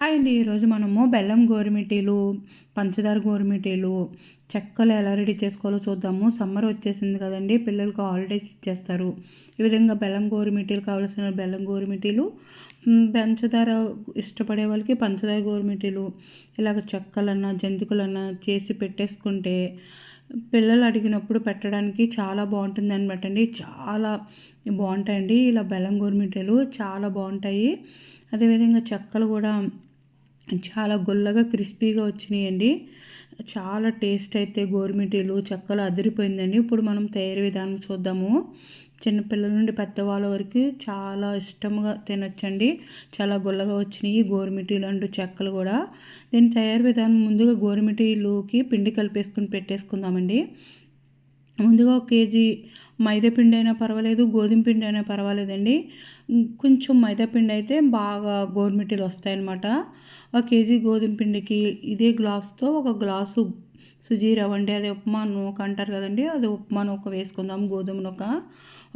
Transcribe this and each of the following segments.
Hi అండి. ఈరోజు మనము బెల్లం గోరుమిటీలు పంచదార గోరుమిటీలు చెక్కలు ఎలా రెడీ చేసుకోవాలో చూద్దాము. సమ్మర్ వచ్చేసింది కదండి పిల్లలకు హాలిడేస్ ఇచ్చేస్తారు. ఈ విధంగా బెల్లం గోరుమిటీలు కావాల్సిన బెల్లం గోరుమిటీలు పంచదార ఇష్టపడే వాళ్ళకి పంచదార గోరుమిటీలు ఇలాగ చెక్కలన్నా జంతికలన్నా చేసి పెట్టేసుకుంటే పిల్లలు అడిగినప్పుడు పెట్టడానికి చాలా బాగుంటుంది అనమాట అండి చాలా బాగుంటాయండి. ఇలా బెల్లం గోరుమిటీలు చాలా బాగుంటాయి. అదేవిధంగా చెక్కలు కూడా చాలా గుల్లగా క్రిస్పీగా వచ్చినాయండి. చాలా టేస్ట్ అయితే గోరుమిటీలు చెక్కలు అదిరిపోయిందండి. ఇప్పుడు మనం తయారీ విధానం చూద్దాము. చిన్నపిల్లల నుండి పెద్దవాళ్ళ వరకు చాలా ఇష్టంగా తినొచ్చండి. చాలా గుల్లగా వచ్చినాయి గోరుమిటీలు అంటూ చెక్కలు కూడా. దీని తయారీ విధానం ముందుగా గోరుమిటీలోకి పిండి కలిపేసుకుని పెట్టేసుకుందామండి. ముందుగా ఒక కేజీ మైదా పిండి అయినా పర్వాలేదు గోధుమ పిండి అయినా పర్వాలేదండి. కొంచెం మైదా పిండి అయితే బాగా గోరుమిటీలు వస్తాయన్నమాట. ఒక కేజీ గోధుమ పిండికి ఇదే గ్లాస్తో ఒక గ్లాసు సుజీ రవ్వ అండి. అదే ఉప్మా నూక అంటారు కదండి. అది ఉప్మా నూక వేసుకుందాం. గోధుమ నూక.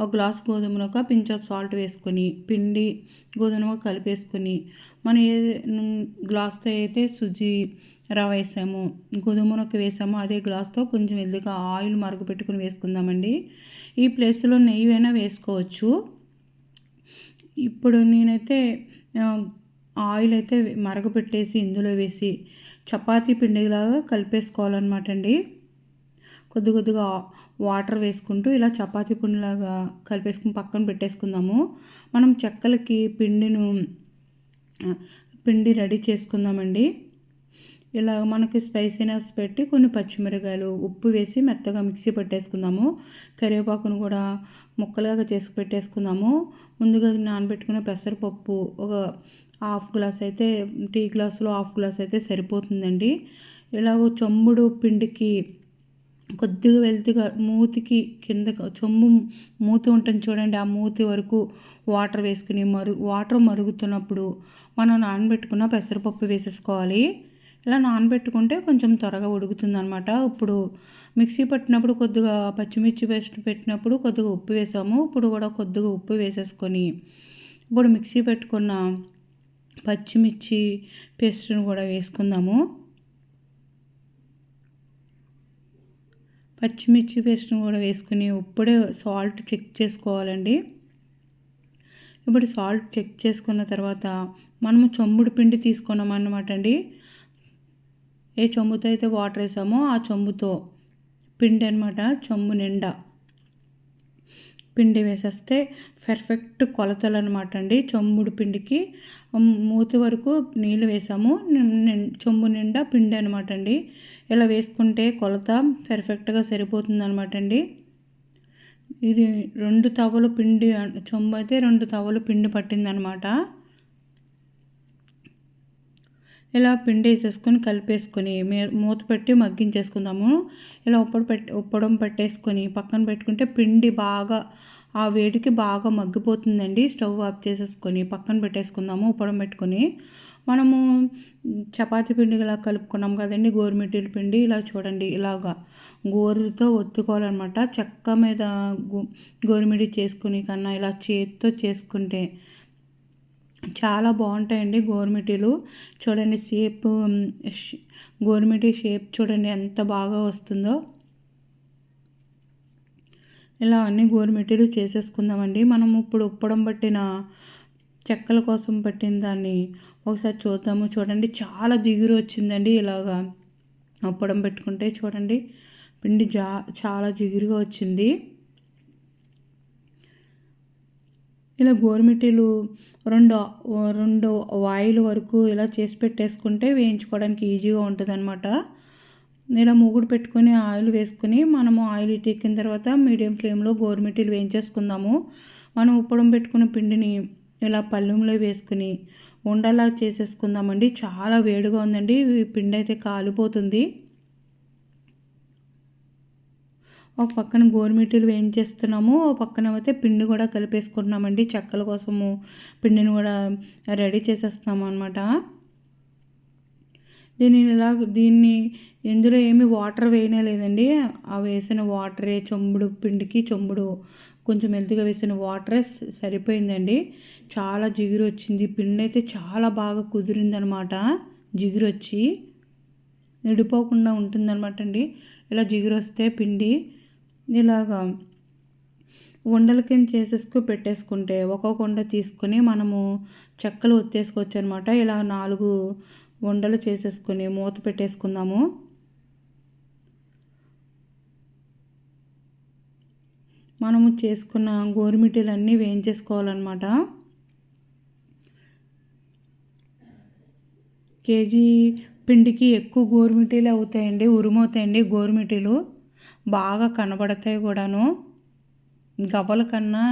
ఒక గ్లాస్ గోధుమ నూక పించ్ ఆఫ్ సాల్ట్ వేసుకొని పిండి గోధుమ కలిపేసుకొని మనం ఏ గ్లాస్తో అయితే సుజీ రవ్వ వేసాము గోధుమ నూక వేసాము అదే గ్లాస్తో కొంచెం ఎల్లుగా ఆయిల్ మరుగుపెట్టుకుని వేసుకుందామండి. ఈ ప్లేస్లో నెయ్యి అయినా వేసుకోవచ్చు. ఇప్పుడు నేనైతే ఆయిల్ అయితే మరగపెట్టేసి ఇందులో వేసి చపాతీ పిండిలాగా కలిపేసుకోవాలన్నమాట అండి కొద్ది కొద్దిగా వాటర్ వేసుకుంటూ ఇలా చపాతీ పిండిలాగా కలిపేసుకుని పక్కన పెట్టేసుకుందాము. మనం చెక్కలకి పిండిను పిండి రెడీ చేసుకుందామండి. ఇలా మనకి స్పైసీనెస్ పెట్టి కొన్ని పచ్చిమిరకాయలు ఉప్పు వేసి మెత్తగా మిక్సీ పెట్టేసుకుందాము. కరివేపాకును కూడా ముక్కలుగా చేసి పెట్టేసుకుందాము. ముందుగా నానబెట్టుకున్న పెసరపప్పు ఒక హాఫ్ గ్లాస్ అయితే టీ గ్లాసులో హాఫ్ గ్లాస్ అయితే సరిపోతుందండి. ఇలాగో చెంబుడు పిండికి కొద్దిగా వెళ్తుగా మూతికి కింద చొంబు మూతి ఉంటుంది చూడండి ఆ మూతి వరకు వాటర్ వేసుకుని మరుగు వాటర్ మరుగుతున్నప్పుడు మనం నానబెట్టుకున్న పెసరపప్పు వేసేసుకోవాలి. ఇలా నానబెట్టుకుంటే కొంచెం త్వరగా ఉడుకుతుంది అనమాట ఇప్పుడు మిక్సీ పట్టినప్పుడు కొద్దిగా పచ్చిమిర్చి పేస్ట్ పెట్టినప్పుడు కొద్దిగా ఉప్పు వేసాము. ఇప్పుడు కూడా కొద్దిగా ఉప్పు వేసేసుకొని ఇప్పుడు మిక్సీ పెట్టుకున్న పచ్చిమిర్చి పేస్ట్ను కూడా వేసుకుందాము. పచ్చిమిర్చి పేస్ట్ను కూడా వేసుకుని ఇప్పుడే సాల్ట్ చెక్ చేసుకోవాలండి. ఇప్పుడు సాల్ట్ చెక్ చేసుకున్న తర్వాత మనము చొంబుడు పిండి తీసుకున్నాం అన్నమాట అండి ఏ చెంబుతో అయితే వాటర్ వేసామో ఆ చెంబుతో పిండి అనమాట చెంబు నిండా. పిండి వేసేస్తే పర్ఫెక్ట్ కొలతలు అనమాట అండి. చెంబుడు పిండికి. మూతి వరకు నీళ్ళు వేసాము. చెంబు నిండా పిండి అనమాట అండి. ఇలా వేసుకుంటే కొలత పర్ఫెక్ట్గా సరిపోతుంది అనమాట అండి. ఇది రెండు తవలు పిండి చెంబు అయితే రెండు తవలు పిండి పట్టిందనమాట. ఇలా పిండి వేసేసుకొని కలిపేసుకొని మూత పెట్టి మగ్గించేసుకుందాము. ఇలా ఉప్పడు పెట్టి ఉప్పడం పెట్టేసుకొని పక్కన పెట్టుకుంటే పిండి బాగా ఆ వేడికి బాగా మగ్గిపోతుందండి. స్టవ్ ఆఫ్ చేసేసుకొని పక్కన పెట్టేసుకుందాము ఉప్పడం పెట్టుకొని. మనము చపాతీ పిండి ఇలా కలుపుకున్నాం కదండి గోరుమిట్టిల పిండి. ఇలా చూడండి ఇలాగా గోరుతో ఒత్తుకోవాలన్నమాట. చెక్క మీద గోరుమిడి చేసుకుని కన్నా ఇలా చేతితో చేసుకుంటే చాలా బాగుంటాయండి గోరుమిటీలు చూడండి షేప్ గోరుమిటీ షేప్ చూడండి ఎంత బాగా వస్తుందో. ఇలా అన్ని గోరుమిటీలు చేసేసుకుందామండి. మనం ఇప్పుడు ఉప్పడం పట్టిన చెక్కల కోసం పట్టిన దాన్ని ఒకసారి చూద్దాము. చూడండి చాలా దిగురు వచ్చిందండి ఇలాగా ఉప్పడం పెట్టుకుంటే. చూడండి పిండి జా చాలా జిగురుగా వచ్చింది. ఇలా గోరుమిట్టెలు రెండు రెండు వాయిల్ వరకు ఇలా చేసి పెట్టేసుకుంటే వేయించుకోవడానికి ఈజీగా ఉంటుంది అనమాట ఇలా మూగుడు పెట్టుకొని ఆయిల్ వేసుకుని మనము ఆయిల్ ఇట్టెక్కిన తర్వాత మీడియం ఫ్లేమ్లో గోరుమిట్టెలు వేయించేసుకుందాము. మనం ఉప్పడం పెట్టుకున్న పిండిని ఇలా పళ్ళెంలో వేసుకుని ఉండలా చేసేసుకుందామండి. చాలా వేడిగా ఉందండి. పిండి అయితే కాలిపోతుంది. ఒక పక్కన గోరుమిటీలు వేయించేస్తున్నాము ఒక పక్కన అయితే పిండి కూడా కలిపేసుకుంటున్నామండి. చెక్కల కోసము పిండిని కూడా రెడీ చేసేస్తున్నాము అనమాట దీన్ని ఇలా దీన్ని ఇందులో ఏమి వాటర్ వేయనే లేదండి ఆ వేసిన వాటరే చొంబుడు పిండికి చొంబుడు కొంచెం మెల్తిగా వేసిన వాటరే సరిపోయిందండి. చాలా జిగురు వచ్చింది పిండి అయితే చాలా బాగా కుదిరిందనమాట జిగురు వచ్చి నిడిపోకుండా ఉంటుందన్నమాట అండి. ఇలా జిగురు వస్తే పిండి ఇలాగా ఉండల కింద చేసేసుకు పెట్టేసుకుంటే ఒక్కొక్క ఉండ తీసుకుని మనము చెక్కలు ఒత్తేసుకోవచ్చు అనమాట ఇలా నాలుగు ఉండలు చేసేసుకుని మూత పెట్టేసుకుందాము. మనము చేసుకున్న గోరుమిటీలన్నీ వేయించేసుకోవాలన్నమాట. కేజీ పిండికి ఎక్కువ గోరుమిటీలు అవుతాయండి ఉరుమవుతాయండి గోరుమిటీలు బాగా కనబడతాయి కూడాను. గవ్వల కన్నా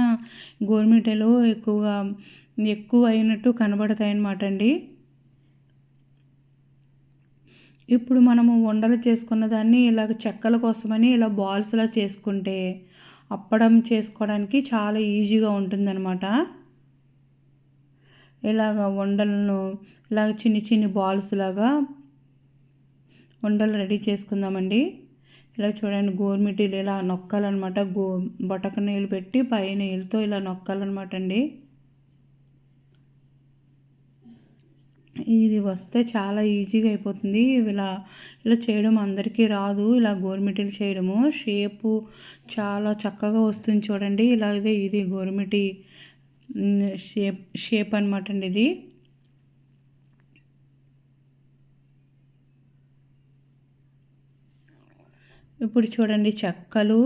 గోరుమిటీలు ఎక్కువగా ఎక్కువ అయినట్టు కనబడతాయి అన్నమాట అండి ఇప్పుడు మనము వండలు చేసుకున్న దాన్ని ఇలాగ చెక్కల కోసమని ఇలా బాల్స్లా చేసుకుంటే అప్పడం చేసుకోవడానికి చాలా ఈజీగా ఉంటుందన్నమాట. ఇలాగ వండలను ఇలాగ చిన్ని చిన్ని బాల్స్ లాగా ఉండలు రెడీ చేసుకుందామండి. ఇలా చూడండి గోరుమిటీలు ఇలా నొక్కాలన్నమాట. గో బొటక నీళ్ళు పెట్టి పై నీళ్ళతో ఇలా నొక్కాలన్నమాట అండి. ఇది వస్తే చాలా ఈజీగా అయిపోతుంది. ఇలా ఇలా చేయడం అందరికీ రాదు. ఇలా గోరుమిటీలు చేయడము. షేపు చాలా చక్కగా వస్తుంది చూడండి. ఇలా ఇది గోరుమిటి షేప్ షేప్ అనమాట అండి ఇది. ఇప్పుడు చూడండి చెక్కలు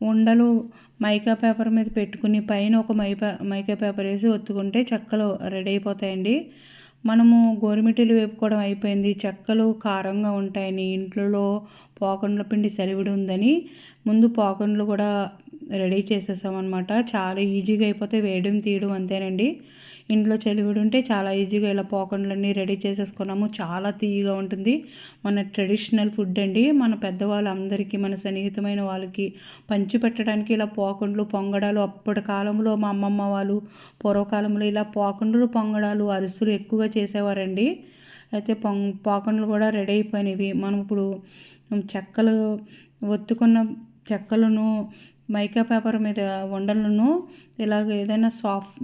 ఉండలు మైకా పేపర్ మీద పెట్టుకుని పైన ఒక మైపా మైకా పేపర్ వేసి ఒత్తుకుంటే చెక్కలు రెడీ అయిపోతాయండి. మనము గోరుమిటీలు వేపుకోవడం అయిపోయింది. చెక్కలు కారంగా ఉంటాయని ఇంట్లో పోకండ్ల పిండి సరివిడి ఉందని ముందు పోకండ్లు కూడా రెడీ చేసేసామన్నమాట. చాలా ఈజీగా అయిపోతే వేయడం తీయడం అంతేనండి. ఇంట్లో చెలివిడి ఉంటే చాలా ఈజీగా ఇలా పోకండ్లన్నీ రెడీ చేసేసుకున్నాము. చాలా తీయగా ఉంటుంది. మన ట్రెడిషనల్ ఫుడ్ అండి. మన పెద్దవాళ్ళందరికీ మన సన్నిహితమైన వాళ్ళకి పంచి పెట్టడానికి ఇలా పోకండ్లు పొంగడాలు అప్పటి కాలంలో మా అమ్మమ్మ వాళ్ళు పూర్వకాలంలో ఇలా పోకండ్లు పొంగడాలు అరిసెలు ఎక్కువగా చేసేవారండి. అయితే పొం పోకండ్లు కూడా రెడీ అయిపోయినవి. మనం ఇప్పుడు చెక్కలు ఒత్తుకున్న చెక్కలను మైకా పేపర్ మీద ఉండలను ఇలాగ ఏదైనా సాఫ్ట్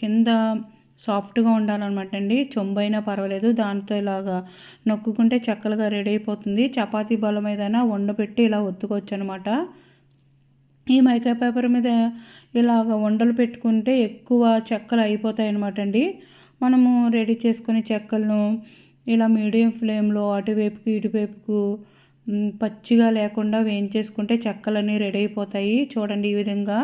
కింద సాఫ్ట్గా ఉండాలన్నమాట అండి చొంబైనా పర్వాలేదు. దాంతో ఇలాగా నొక్కుకుంటే చక్కలుగా రెడీ అయిపోతుంది. చపాతీ బలం ఏదైనా వండబెట్టి ఇలా ఒత్తుకోవచ్చు అనమాట ఈ మైకా పేపర్ మీద ఇలాగ వండలు పెట్టుకుంటే ఎక్కువ చెక్కలు అయిపోతాయి అనమాట అండి మనము రెడీ చేసుకునే చెక్కలను ఇలా మీడియం ఫ్లేమ్లో అటువైపుకి ఇటువైపుకు పచ్చిగా లేకుండా వేయించేసుకుంటే చెక్కలన్నీ రెడీ అయిపోతాయి. చూడండి ఈ విధంగా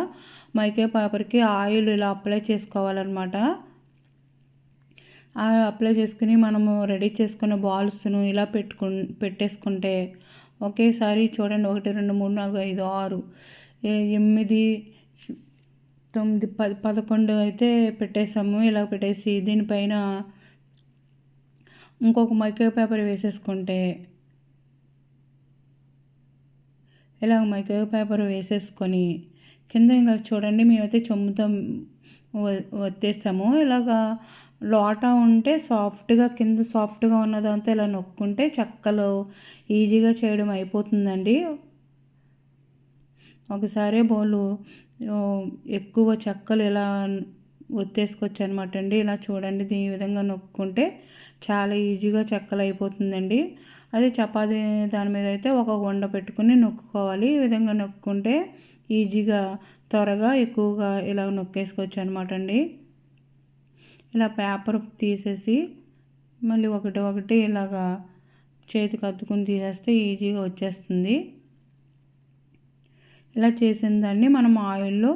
మైకే పేపర్కి ఆయిల్ ఇలా అప్లై చేసుకోవాలన్నమాట. అప్లై చేసుకుని మనము రెడీ చేసుకున్న బాల్స్ను ఇలా పెట్టుకు పెట్టేసుకుంటే ఒకేసారి చూడండి ఒకటి రెండు మూడు నాలుగు ఐదు ఆరు ఎనిమిది తొమ్మిది పది పదకొండు అయితే పెట్టేసాము. ఇలా పెట్టేసి దీనిపైన ఇంకొక మైక్రో పేపర్ వేసేసుకుంటే ఇలా మైక్రో పేపర్ వేసేసుకొని కింద ఇంకా చూడండి మేమైతే చెమ్ముతో వత్తేస్తాము. ఇలాగా లోటా ఉంటే సాఫ్ట్గా కింద సాఫ్ట్గా ఉన్నదంతా ఇలా నొక్కుంటే చెక్కలు ఈజీగా చేయడం అయిపోతుందండి. ఒకసారి బౌలు ఎక్కువ చెక్కలు ఇలా ఒత్తేసుకోవచ్చు అనమాట అండి ఇలా చూడండి దీని విధంగా నొక్కుంటే చాలా ఈజీగా చెక్కలు అయిపోతుందండి. అదే చపాతీ దాని మీద అయితే ఒక వండ పెట్టుకుని నొక్కుకోవాలి. ఈ విధంగా నొక్కుంటే ఈజీగా త్వరగా ఎక్కువగా ఇలా నొక్కేసుకోవచ్చు అనమాట అండి. ఇలా పేపర్ తీసేసి మళ్ళీ ఒకటి ఒకటి ఇలాగా చేతికి అద్దుకుని తీసేస్తే ఈజీగా వచ్చేస్తుంది. ఇలా చేసిన దాన్ని మనం ఆయిల్లో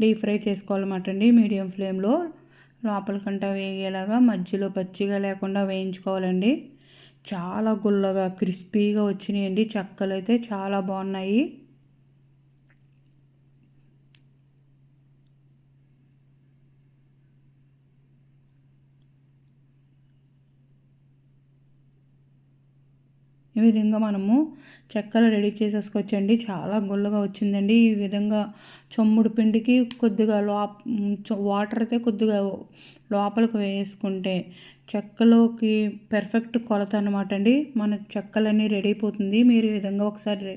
డీప్ ఫ్రై చేసుకోవాలన్నమాట అండి. మీడియం ఫ్లేమ్లో లోపలికంట వేగేలాగా మధ్యలో పచ్చిగా లేకుండా వేయించుకోవాలండి. చాలా గుల్లగా క్రిస్పీగా వచ్చినాయండి. చెక్కలు అయితే చాలా బాగున్నాయి. ఈ విధంగా మనము చెక్కలు రెడీ చేసేసుకోవచ్చండి. చాలా గుల్లగా వచ్చిందండి. ఈ విధంగా చొమ్ముడు పిండికి కొద్దిగా లో వాటర్ అయితే కొద్దిగా లోపలికి వేసుకుంటే చెక్కలోకి పెర్ఫెక్ట్ కొలత అనమాట అండి. మన చెక్కలన్నీ రెడీ అయిపోతుంది. మీరు ఈ విధంగా ఒకసారి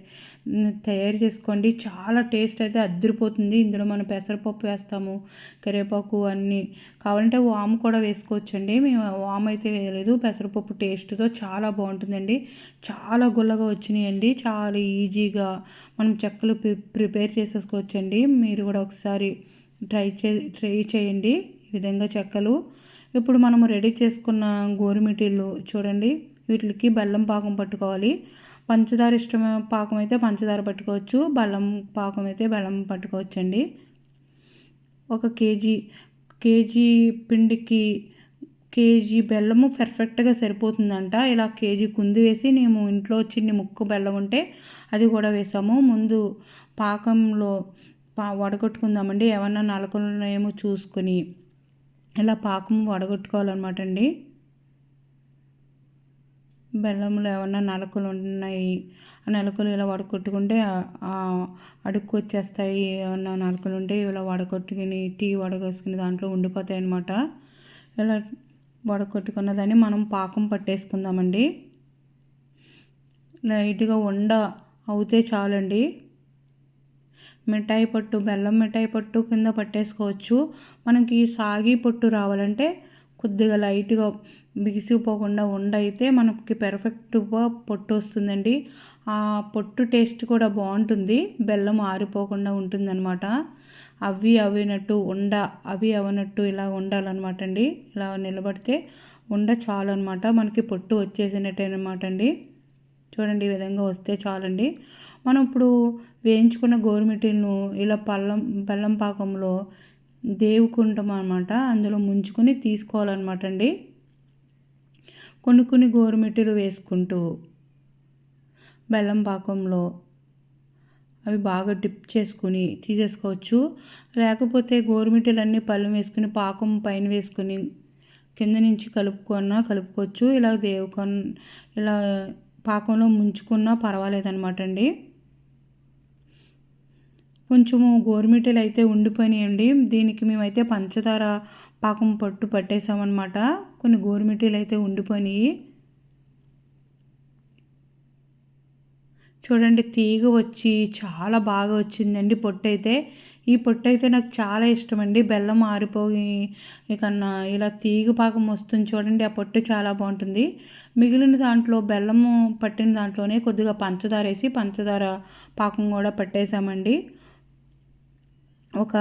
తయారు చేసుకోండి. చాలా టేస్ట్ అయితే అద్దరిపోతుంది. ఇందులో మనం పెసరపప్పు వేస్తాము కరివేపాకు అన్నీ కావాలంటే వాము కూడా వేసుకోవచ్చండి. మేము వామ్ అయితే వేయలేదు. పెసరపప్పు టేస్ట్తో చాలా బాగుంటుందండి. చాలా గుల్లగా వచ్చినాయండి. చాలా ఈజీగా మనం చెక్కలు ప్రిపేర్ చేసేసుకోవచ్చండి. మీరు కూడా ఒకసారి ట్రై చే ట్రై చేయండి. ఈ విధంగా చెక్కలు. ఇప్పుడు మనము రెడీ చేసుకున్న గోరుమిటీలు చూడండి. వీటికి బెల్లం పాకం పట్టుకోవాలి. పంచదార ఇష్టం పాకం అయితే పంచదార పట్టుకోవచ్చు. బెల్లం పాకం అయితే బెల్లం పట్టుకోవచ్చండి. ఒక కేజీ కేజీ పిండికి కేజీ బెల్లము పర్ఫెక్ట్గా సరిపోతుందంట. ఇలా కేజీ కుంది వేసి మేము ఇంట్లో చిన్ని ముక్కు బెల్లం ఉంటే అది కూడా వేసాము. ముందు పాకంలో పా వడగొట్టుకుందామండి. ఏమన్నా నలకలు ఉన్నాయేమో చూసుకొని ఇలా పాకం వడగొట్టుకోవాలన్నమాట అండి బెల్లంలో ఏమన్నా నలకలు ఉన్నాయి ఆ నలకలు ఇలా వడగొట్టుకుంటే అడుక్కు వచ్చేస్తాయి ఏమన్నా నలకలు ఉంటే ఇలా వడగొట్టుకుని టీ వడగొసుకుని దాంట్లో ఉండిపోతాయి అన్నమాట ఇలా వడగొట్టుకున్న దాన్ని మనం పాకం పట్టేసుకుందామండి. లైట్గా వండ అవుతే చాలండి. మిఠాయి పట్టు బెల్లం మిఠాయి పట్టు కింద పట్టేసుకోవచ్చు. మనకి సాగి పొట్టు రావాలంటే కొద్దిగా లైట్గా బిగిసిపోకుండా ఉండైతే మనకి పెర్ఫెక్ట్గా పొట్టు వస్తుందండి. ఆ పొట్టు టేస్ట్ కూడా బాగుంటుంది. బెల్లం ఆరిపోకుండా ఉంటుందన్నమాట. అవి అవినట్టు ఉండ అవి అవనట్టు ఇలా ఉండాలన్నమాట అండి. ఇలా నిలబడితే ఉండ చాలు అనమాట మనకి పొట్టు వచ్చేసినట్టే అనమాట అండి. చూడండి ఈ విధంగా వస్తే చాలండి. మనం ఇప్పుడు వేయించుకున్న గోరుమిటీలను ఇలా పల్లం బెల్లం పాకంలో దేవుకుంటాం అనమాట అందులో ముంచుకొని తీసుకోవాలన్నమాట అండి. కొన్ని కొన్ని గోరుమిట్టెలు వేసుకుంటూ బెల్లం పాకంలో అవి బాగా డిప్ చేసుకుని తీసేసుకోవచ్చు. లేకపోతే గోరుమిట్టలు అన్నీ పళ్ళం వేసుకుని పాకం పైన వేసుకుని కింద నుంచి కలుపుకున్నా కలుపుకోవచ్చు. ఇలా దేవుకొని ఇలా పాకంలో ముంచుకున్నా పర్వాలేదనమాట అండి. కొంచెము గోరుమిటీలు అయితే ఉండిపోయినాయండి. దీనికి మేమైతే పంచదార పాకం పట్టు పట్టేసామన్నమాట. కొన్ని గోరుమిటీలు అయితే ఉండిపోయినాయి. చూడండి తీగ వచ్చి చాలా బాగా వచ్చిందండి పొట్టు అయితే ఈ పొట్టు అయితే నాకు చాలా ఇష్టం అండి బెల్లం ఆరిపోయి కన్నా ఇలా తీగ పాకం వస్తుంది చూడండి ఆ పొట్టు చాలా బాగుంటుంది. మిగిలిన దాంట్లో బెల్లము పట్టిన దాంట్లోనే కొద్దిగా పంచదార వేసి పంచదార పాకం కూడా పట్టేసామండి. ఒక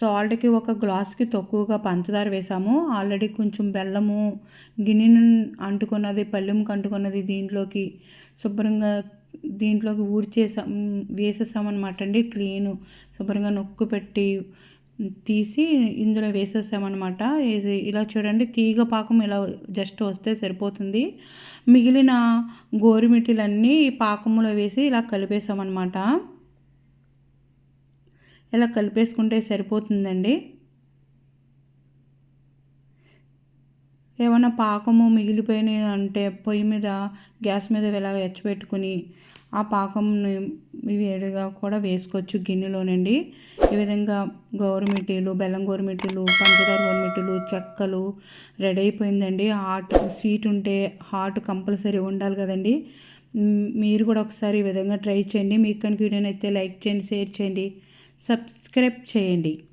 సాల్ట్కి ఒక గ్లాస్కి తక్కువగా పంచదార వేసాము. ఆల్రెడీ కొంచెం బెల్లము గిన్నెను అంటుకున్నది పళ్ళెంకి అంటుకున్నది దీంట్లోకి శుభ్రంగా దీంట్లోకి ఊడ్చేసాం వేసేసామన్నమాట అండి. క్లీన్ శుభ్రంగా నొక్కు పెట్టి తీసి ఇందులో వేసేసామన్నమాట. వేసి ఇలా చూడండి తీగ పాకం ఇలా జస్ట్ వస్తే సరిపోతుంది. మిగిలిన గోరుమిటీలన్నీ పాకంలో వేసి ఇలా కలిపేసామన్నమాట. ఇలా కలిపేసుకుంటే సరిపోతుందండి. ఏమైనా పాకము మిగిలిపోయినాయి అంటే పొయ్యి మీద గ్యాస్ మీద ఇలా ఎచ్చబెట్టుకుని ఆ పాకంని వేడిగా కూడా వేసుకోవచ్చు గిన్నెలోనండి. ఈ విధంగా గోరుమిటీలు బెల్లం గోరుమిటీలు పంచదార గోరుమిటీలు చెక్కలు రెడీ అయిపోయిందండి. హాట్ స్వీట్ ఉంటే హాట్ కంపల్సరీ ఉండాలి కదండి. మీరు కూడా ఒకసారి ఈ విధంగా ట్రై చేయండి. మీకు కనుక వీడియోని అయితే లైక్ చేయండి షేర్ చేయండి. సబ్స్క్రైబ్ చేయండి.